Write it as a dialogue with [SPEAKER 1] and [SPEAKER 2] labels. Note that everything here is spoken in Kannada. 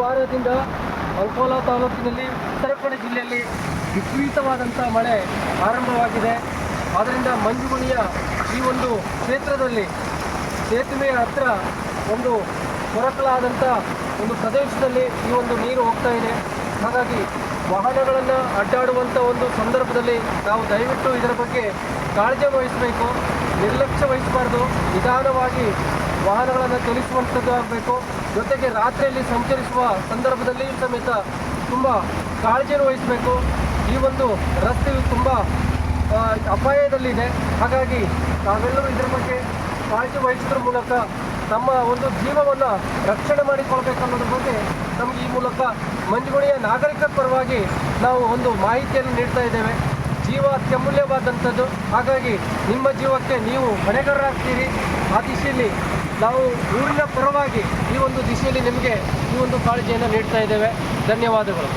[SPEAKER 1] ವಾರದಿಂದ ಅಂಕೋಲಾ ತಾಲೂಕಿನಲ್ಲಿ ಉತ್ತರ ಕನ್ನಡ ಜಿಲ್ಲೆಯಲ್ಲಿ ವಿಪರೀತವಾದಂಥ ಮಳೆ ಆರಂಭವಾಗಿದೆ. ಆದ್ದರಿಂದ ಮಂಜುಗುಣಿಯ ಈ ಒಂದು ಕ್ಷೇತ್ರದಲ್ಲಿ ಸೇತುವೆಯ ಹತ್ರ ಒಂದು ಕೊರಕಲಾದಂಥ ಒಂದು ಪ್ರದೇಶದಲ್ಲಿ ಈ ಒಂದು ನೀರು ಹೋಗ್ತಾ ಇದೆ. ಹಾಗಾಗಿ ವಾಹನಗಳನ್ನು ಅಡ್ಡಾಡುವಂಥ ಒಂದು ಸಂದರ್ಭದಲ್ಲಿ ನಾವು ದಯವಿಟ್ಟು ಇದರ ಬಗ್ಗೆ ಕಾಳಜಿ ವಹಿಸಬೇಕು, ನಿರ್ಲಕ್ಷ್ಯ ವಹಿಸಬಾರ್ದು. ನಿಧಾನವಾಗಿ ವಾಹನಗಳನ್ನು ಚಲಿಸುವಂಥದ್ದು ಆಗಬೇಕು. ಜೊತೆಗೆ ರಾತ್ರಿಯಲ್ಲಿ ಸಂಚರಿಸುವ ಸಂದರ್ಭದಲ್ಲಿ ಸಮೇತ ತುಂಬ ಕಾಳಜಿಯನ್ನು ವಹಿಸಬೇಕು. ಈ ಒಂದು ರಸ್ತೆಯು ತುಂಬ ಅಪಾಯದಲ್ಲಿದೆ. ಹಾಗಾಗಿ ನಾವೆಲ್ಲರೂ ಇದರ ಬಗ್ಗೆ ಕಾಳಜಿ ವಹಿಸೋದ್ರ ಮೂಲಕ ನಮ್ಮ ಒಂದು ಜೀವವನ್ನು ರಕ್ಷಣೆ ಮಾಡಿಕೊಳ್ಬೇಕನ್ನೋದ್ರ ಬಗ್ಗೆ ನಮಗೆ ಈ ಮೂಲಕ ಮಂಜುಗುಣಿಯ ನಾಗರಿಕರ ಪರವಾಗಿ ನಾವು ಒಂದು ಮಾಹಿತಿಯನ್ನು ನೀಡ್ತಾ ಇದ್ದೇವೆ. ಜೀವ ಅತ್ಯಮೂಲ್ಯವಾದಂಥದ್ದು ಹಾಗಾಗಿ ನಿಮ್ಮ ಜೀವಕ್ಕೆ ನೀವು ಹೊಣೆಗಾರರಾಗ್ತೀರಿ. ಆ ದಿಶೆಯಲ್ಲಿ ನಾವು ಊರಿನ ಪರವಾಗಿ ಈ ಒಂದು ದಿಶೆಯಲ್ಲಿ ನಿಮಗೆ ಈ ಒಂದು ಕಾಳಜಿಯನ್ನು ನೀಡ್ತಾ ಇದ್ದೇವೆ. ಧನ್ಯವಾದಗಳು.